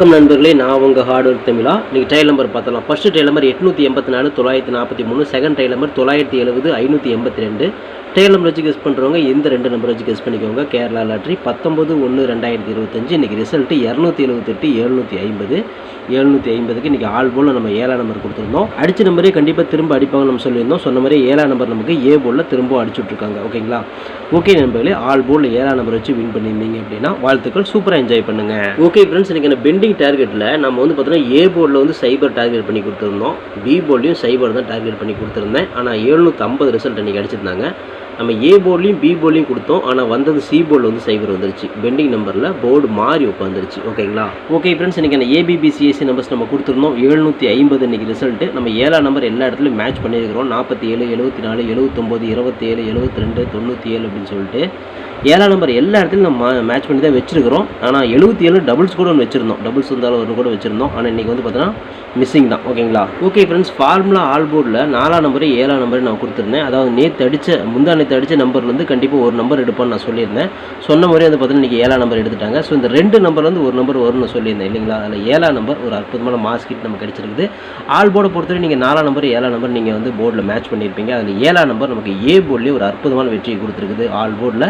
வணக்கம் நண்பர்களே நான் உங்கள் ஹார்ட் ஒர்க் தமிழா. நீங்கள் ட்ரையல் நம்பர் பார்த்தலாம் ஃபஸ்ட்டு ட்ரையல் நம்பர் எட்நூற்றி எண்பத்தி நாலு தொள்ளாயிரத்தி நாற்பத்தி மூணு. செகண்ட் ட்ரையல் நம்பர் தொள்ளாயிரத்தி எழுபது ஐநூற்றி எண்பத்தி ரெண்டு. டேல் நம்பர் வச்சு கெஸ் பண்ணுறவங்க இந்த ரெண்டு நம்பர் வச்சு கெஸ் பண்ணிக்கோங்க. கேரளா லாட்ரி பத்தொம்பது ஒன்று ரெண்டாயிரத்தி இருபத்தஞ்சு. இன்றைக்கி ரிசல்ட்டு இரநூத்தி எழுபத்தெட்டு எழுநூற்றி ஐம்பது. எழுநூற்றி ஐம்பதுக்கு இன்றைக்கி ஆள் போல் நம்ம ஏழாம் நம்பர் கொடுத்துருந்தோம். அடித்த நம்பரே கண்டிப்பாக திரும்ப அடிப்பாங்க நம்ம சொல்லியிருந்தோம். சொன்ன மாதிரி ஏழாம் நம்பர் நமக்கு ஏ போலில் திரும்ப அடிச்சு விட்ருக்காங்க ஓகேங்களா? ஓகே நண்பர்களே ஆல் போல் ஏழாம் நம்பர் வச்சு வின் பண்ணியிருந்தீங்க அப்படின்னா வாழ்த்துக்கள். சூப்பராக என்ஜாய் பண்ணுங்கள் ஓகே ஃப்ரெண்ட்ஸ் இன்றைக்கி இந்த பெண்டிங் டார்கெட்டில் நம்ம வந்து பார்த்தோன்னா ஏ போர்டில் வந்து சைபர் டார்கெட் பண்ணி கொடுத்துருந்தோம். பி போர்ட்லையும் சைபர் தான் டார்கெட் பண்ணி கொடுத்துருந்தேன். ஆனால் எழுநூற்றி ஐம்பது ரிசல்ட் அன்றைக்கி அடிச்சிருந்தாங்க. நம்ம ஏ போர்ட்லையும் பி போர்ட்லையும் கொடுத்தோம். ஆனால் வந்தது சி போர்டில் வந்து சைபர் வந்துருச்சு. பெண்டிங் நம்பரில் போர்டு மாறி உட்காந்துருச்சு ஓகேங்களா ஓகே ஃப்ரெண்ட்ஸ் இன்றைக்கி அந்த ஏபிபிசிஎஸ்சி நம்பர்ஸ் நம்ம கொடுத்துருந்தோம். எழுநூற்றி ஐம்பது இன்றைக்கி ரிசல்ட்டு நம்ம ஏழாம் நம்பர் எல்லா இடத்துலையும் மேட்ச் பண்ணியிருக்கிறோம். நாற்பத்தி ஏழு எழுபத்தி நாலு எழுபத்தொம்போது இருபத்தேழு எழுபத்தி ரெண்டு தொண்ணூற்றி ஏழு அப்படின்னு சொல்லிட்டு. ஏழாம் நம்பர் எல்லா இடத்துலையும் நம்ம மேட்ச் பண்ணி தான் வச்சிருக்கிறோம். ஆனால் எழுபத்தி ஏழு டபுள்ஸ் கூட ஒன்று வச்சிருந்தோம். டபுள்ஸ் இருந்தாலும் ஒன்று கூட வச்சிருந்தோம். ஆனால் இன்றைக்கி வந்து பார்த்தீங்கன்னா மிஸ்ஸிங் தான். ஓகேங்களா ஓகே ஃப்ரெண்ட்ஸ் ஃபார்முலா ஆல் போர்டில் நாலாம் நம்பர் ஏழாம் நம்பரையும் நான் கொடுத்துருந்தேன். அதாவது நேற்று அடித்த முந்தா நேற்று அடித்த நம்பர்லேருந்து கண்டிப்பாக ஒரு நம்பர் எடுப்பான்னு நான் சொல்லியிருந்தேன். சொன்ன முறையே வந்து பார்த்தீங்கன்னா இன்றைக்கி ஏழாம் நம்பர் எடுத்துட்டாங்க. ஸோ இந்த ரெண்டு நம்பர்லேருந்து ஒரு நம்பர் வரும்னு சொல்லியிருந்தேன் இல்லைங்களா? அதில் ஏழாம் நம்பர் ஒரு அற்புதமான மாஸ் கிட் நமக்கு கிடச்சிருக்குது. ஆல் போர்டை பொறுத்தவரை நீங்கள் நாலாம் நம்பர் ஏழாம் நம்பர் நீங்கள் வந்து போர்டில் மேட்ச் பண்ணியிருப்பீங்க. அதில் ஏழாம் நம்பர் நமக்கு ஏ போர்ட்லேயே ஒரு அற்புதமான வெற்றியை கொடுத்துருக்குது. ஆல் போர்டில்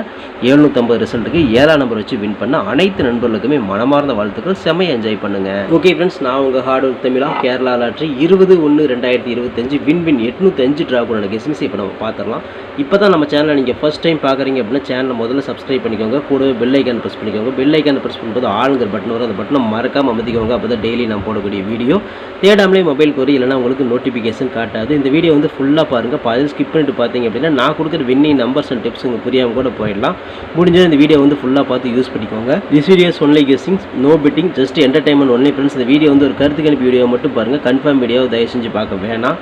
எழுநூற்றம்பது ரிசல்ட்டுக்கு ஏழாம் நம்பர் வச்சு வின் பண்ண அனைத்து நண்பர்களுக்குமே மனமார்ந்த வாழ்த்துக்கள். செம்மையை என்ஜாய் பண்ணுங்க. ஓகே ஃப்ரெண்ட்ஸ் நான் உங்கள் ஹார்ட் ஒர்க் தமிழா கேரளா லாட்ரி இருபது ஒன்று ரெண்டாயிரத்தி இருபத்தஞ்சு வின் வின் எட்நூத்தஞ்சு அஞ்சு ட்ரா கூட எஸ்எம்சி இப்போ நம்ம பார்த்துடலாம் இப்போ தான் நம்ம சேனலை நீங்கள் ஃபஸ்ட் டைம் பார்க்குறீங்க அப்படின்னா சேனலை முதல்ல சப்ஸ்கிரைப் பண்ணிக்கோங்க. கூடவே பெல் ஐக்கான் ப்ரெஸ் பண்ணிக்கோங்க. பெல் ஐக்கான் ப்ரெஸ் பண்ணும்போது ஆளுங்கிற பட்டன் வரும். அந்த பட்டனை மறக்காம அமைதிக்கோங்க அப்போ தான் டெய்லி நான் போடக்கூடிய வீடியோ தேடாமலே மொபைல் கோரி இல்லைனா உங்களுக்கு நோட்டிஃபிகேஷன் காட்டாது. இந்த வீடியோ வந்து ஃபுல்லாக பாருங்கள் பாதி ஸ்கிப் பண்ணிட்டு பார்த்தீங்க அப்படின்னா நான் கொடுக்குற வின்னிங் நம்பர்ஸ் அண்ட் டிப்ஸ் உங்களுக்கு புரியாமல் கூட போயிடலாம். முடிஞ்சது இந்த வீடியோ வந்து ஃபுல்லாக பார்த்து யூஸ் பண்ணிக்கோங்க. This videos only guessing no betting just entertainment only friends இந்த வீடியோ வந்து ஒரு கருத்து கணிப்பு வீடியோ மட்டும் பாருங்கள் கன்ஃபார்ம் வீடியோ தயவு செஞ்சு பார்க்க வேணாம்.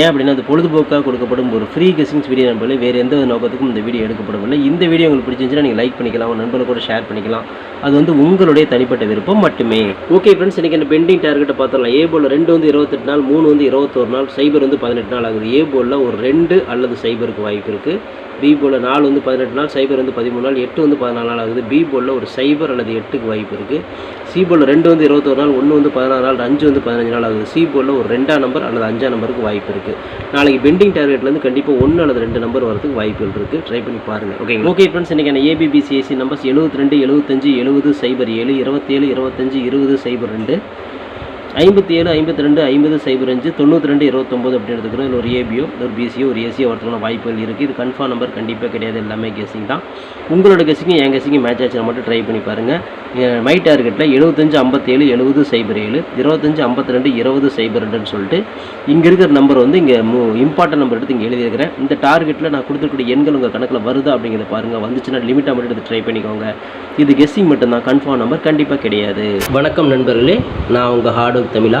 ஏன் அப்படின்னா அது பொழுதுபோக்காக கொடுக்கப்படும் ஒரு ஃப்ரீ கெஸ்ஸிங்ஸ் வீடியோ நண்பர்களே வேறு எந்த ஒரு நோக்கத்துக்கும் இந்த வீடியோ எடுக்கப்படவில்லை. இந்த வீடியோ உங்களுக்கு பிடிச்சிருந்துச்சுன்னா நீங்கள் லைக் பண்ணிக்கலாம் உங்கள் நண்பர்கள் கூட ஷேர் பண்ணிக்கலாம். அது வந்து உங்களுடைய தனிப்பட்ட விருப்பம் மட்டுமே. ஓகே ஃப்ரெண்ட்ஸ் இன்றைக்கி இந்த பெண்டிங் டார்கெட்டை பார்த்துடலாம். ஏ போல் ரெண்டு வந்து இருபத்தெட்டு நாள் மூணு வந்து இருபத்தொரு நாள் சைபர் வந்து பதினெட்டு நாள் ஆகுது. ஏ போலில் ஒரு ரெண்டு அல்லது சைபருக்கு வாய்ப்பு இருக்குது பி போலில் நாலு வந்து பதினெட்டு நாள் சைபர் வந்து பதிமூணு நாள் எட்டு வந்து பதினாலு நாள் ஆகுது. பி போலில் ஒரு சைபர் அல்லது எட்டுக்கு வாய்ப்பு இருக்குது சி போலில் ரெண்டு வந்து இருபத்தொரு நாள் ஒன்று வந்து பதினாறு நாள் அஞ்சு வந்து பதினஞ்சு நாள் ஆகுது. சி போலில் ஒரு ரெண்டாம் நம்பர் அல்லது அஞ்சாம் நம்பருக்கு வாய்ப்பு இருக்குது நாளைக்கு பெண்டிங் டார்கெட்லேருந்து கண்டிப்பாக ஒன்று அல்லது ரெண்டு நம்பர் வரதுக்கு வாய்ப்புகள் இருக்குது ட்ரை பண்ணி பாருங்கள் ஓகே ஓகே ஃப்ரெண்ட்ஸ் இன்றைக்கான ஏபிபிசிஎஸ்சி நம்பர்ஸ் எழுபத்தி ரெண்டு எழுபத்தஞ்சு எழுபது சைபர் ஏழு இருபத்தேழு இருபத்தஞ்சு இருபது சைபர் ரெண்டு. ஐம்பத்தி ஏழு ஐம்பத்தி ரெண்டு ஐம்பது சைபர் அஞ்சு தொண்ணூற்றி ரெண்டு இருபத்தொம்போது அப்படின்னு எடுத்துக்கிறோம். இதில் ஒரு ஏபியோ ஒரு பிசியோ ஒரு ஏசியோ வரதுக்கான வாய்ப்புகள் இருக்குது இது கன்ஃபார்ம் நம்பர் கண்டிப்பாக கிடையாது. எல்லாமே கெஸிங் தான். உங்களோட கெஸிங்கும் என் கெஸிங்கும் மேட்ச் ஆச்சுன்னா மட்டும் ட்ரை பண்ணி பாருங்கள் மை டார்கெட்டில் எழுபத்தஞ்சு ஐம்பத்தேழு எழுபது சைபர் ஏழு இருபத்தஞ்சு ஐம்பத்தி ரெண்டு இருபது சைபர் ரெண்டுன்னு சொல்லிட்டு இங்கே இருக்கிற நம்பர் வந்து இங்கே இம்பார்ட்டன்ட் நம்பர் எடுத்து இங்கே எழுதியிருக்கிறேன். இந்த டார்கெட்டில் நான் கொடுத்துருக்கூடிய எண்கள் உங்கள் கணக்கில் வருதா அப்படிங்கிறத பாருங்கள் வந்துச்சுன்னா லிமிட்டாக மட்டும் எடுத்து ட்ரை பண்ணிக்கோங்க. இது கெஸ்ஸிங் மட்டும்தான். கன்ஃபார்ம் நம்பர் கண்டிப்பாக கிடையாது. வணக்கம் நண்பர்களே. நான் உங்கள் ஹார்டு தமிழா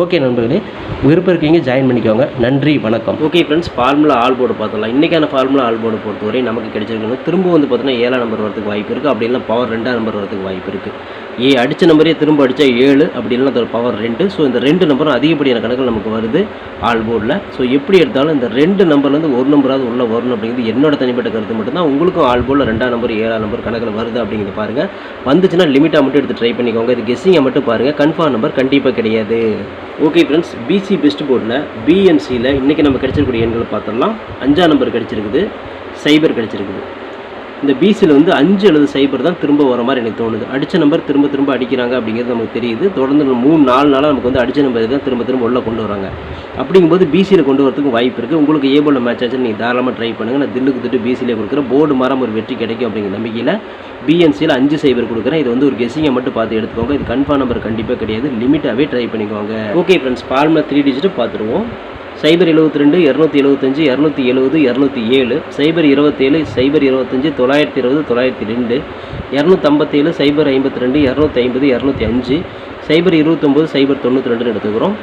ஓகே நண்பர்களே விருப்பம் இருக்கீங்க ஜாயின் பண்ணிக்கோங்க. நன்றி வணக்கம். Okay friends formula all board பார்த்தலாம் இன்றைக்கான ஃபார்முலா ஆல் போர்டு பொறுத்தவரை நமக்கு கிடைச்சிருக்கணும் திரும்ப வந்து பார்த்தீங்கன்னா ஏழாம் நம்பர் வரதுக்கு வாய்ப்பு இருக்குது அப்படி இல்லைனா பவர் ரெண்டாம் நம்பர் வரதுக்கு வாய்ப்பு இருக்குது ஏ அடித்த நம்பரே திரும்ப அடித்தா ஏழு அப்படி இல்லைனா அதோட பவர் ரெண்டு. ஸோ இந்த ரெண்டு நம்பரும் அதிகப்படியான கணக்கில் நமக்கு வருது ஆல் போர்டில் ஸோ எப்படி எடுத்தாலும் இந்த ரெண்டு நம்பர்லேருந்து ஒரு நம்பராவது உள்ளே வரணும் அப்படிங்கிறது என்னோட தனிப்பட்ட கருத்து மட்டும்தான். உங்களுக்கும் ஆல் போர்டில் ரெண்டாம் நம்பர் ஏழாம் நம்பர் கணக்கில் வருது அப்படிங்கிறத பாருங்கள் வந்துச்சுன்னா லிமிட்டாக மட்டும் எடுத்து ட்ரை பண்ணிக்கோங்க. இது கெஸ்ஸிங்கை மட்டும் பாருங்கள் கன்ஃபார்ம் நம்பர் கண்டிப்பாக கிடையாது. ஓகே ஃப்ரெண்ட்ஸ் பிசி பெஸ்ட் போர்டில் பிஎன்சியில் இன்றைக்கி நம்ம கிடச்சிருக்கூடிய எண்களை பார்த்தோம்னா அஞ்சாம் நம்பர் கிடச்சிருக்குது. சைபர் கிடச்சிருக்குது. இந்த பிசியில் வந்து அஞ்சு அல்லது சைபர் தான் திரும்ப வர மாதிரி எனக்கு தோணுது. அடித்த நம்பர் திரும்ப திரும்ப அடிக்கிறாங்க அப்படிங்கிறது நமக்கு தெரியுது. தொடர்ந்து மூணு நாலு நாளாக நமக்கு வந்து அடித்த நம்பர் தான் திரும்ப திரும்ப உள்ளே கொண்டு வராங்க. அப்படிங்கும்போது பிசியில் கொண்டு வரதுக்கும் வாய்ப்பு இருக்குது உங்களுக்கு ஏபோல மேட்ச் ஆச்சு நீங்கள் தாராளமாக ட்ரை பண்ணுங்கள் நான் தில்லுக்கு திட்டு பிசியில் கொடுக்குறேன். போர்டு மரம் ஒரு வெற்றி கிடைக்கும் அப்படிங்கிற நம்பிக்கையில் பிஎன்சியில் அஞ்சு சைபர் கொடுக்குறேன். இது வந்து ஒரு கெஸிங்கை மட்டும் பார்த்து எடுத்துக்கோங்க. இது கன்ஃபார்ம் நம்பர் கண்டிப்பாக கிடையாது. லிமிட்டாகவே ட்ரை பண்ணிக்கோங்க. Okay friends formula three digit பார்த்துருவோம். சைபர் எழுபத்தி ரெண்டு இரநூத்தி எழுபத்தஞ்சு இரநூத்தி எழுபது இரநூத்தி ஏழு சைபர் இருபத்தேழு சைபர் இருபத்தஞ்சு தொள்ளாயிரத்தி இருபது தொள்ளாயிரத்தி ரெண்டு இரநூத்தம்பத்தேழு சைபர் ஐம்பத்தி ரெண்டு இரநூத்தி ஐம்பது இரநூத்தி அஞ்சு சைபர் இருபத்தொம்போது சைபர் தொண்ணூற்றி ரெண்டுன்னு எடுத்துக்கிறோம்.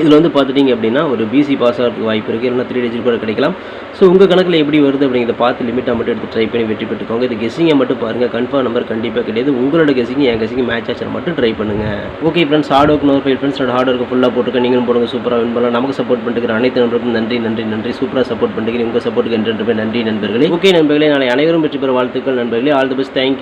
இதில் வந்து பார்த்துட்டிங்க அப்படின்னா ஒரு பிசி பாஸ் ஆகிறதுக்கு வாய்ப்பு இருக்குது இல்லைனா த்ரீ டிஜிட் கூட கிடைக்கலாம். ஸோ உங்கள் கணக்கில் எப்படி வருது அப்படிங்கிறத பார்த்து லிமிட்டாக மட்டும் எடுத்து ட்ரை பண்ணி வெற்றி பெற்றுக்கோங்க. இது கெஸிங்கை மட்டும் பாருங்கள் கன்ஃபார்ம் நம்பர் கண்டிப்பாக கிடையாது. உங்களோட கெஸிங் என் கெஸிங் மேட்ச் ஆச்சு மட்டும் ட்ரை பண்ணுங்கள் ஓகே ஃப்ரெண்ட்ஸ் ஹார்ட் ஒர்க் நோர் ஃபைவ் ஃப்ரெண்ட்ஸ் ஹார்ட் ஒர்க்கு ஃபுல்லாக போட்டுருக்க. நீங்களும் போடுங்க. சூப்பராக வின் பண்ணலாம். நமக்கு சப்போர்ட் பண்ணிட்டு அனைத்து நண்பருக்கும் நன்றி நன்றி நன்றி. சூப்பராக சப்போர்ட் பண்ணிக்கிறேன் உங்கள் சப்போர்ட்டுக்கு என்று நன்றி நண்பர்களே. ஓகே நண்பர்களே. நாளை அனைவரும் வெற்றி பெற வாழ்த்துக்கள் நண்பர்களே. All the best thank you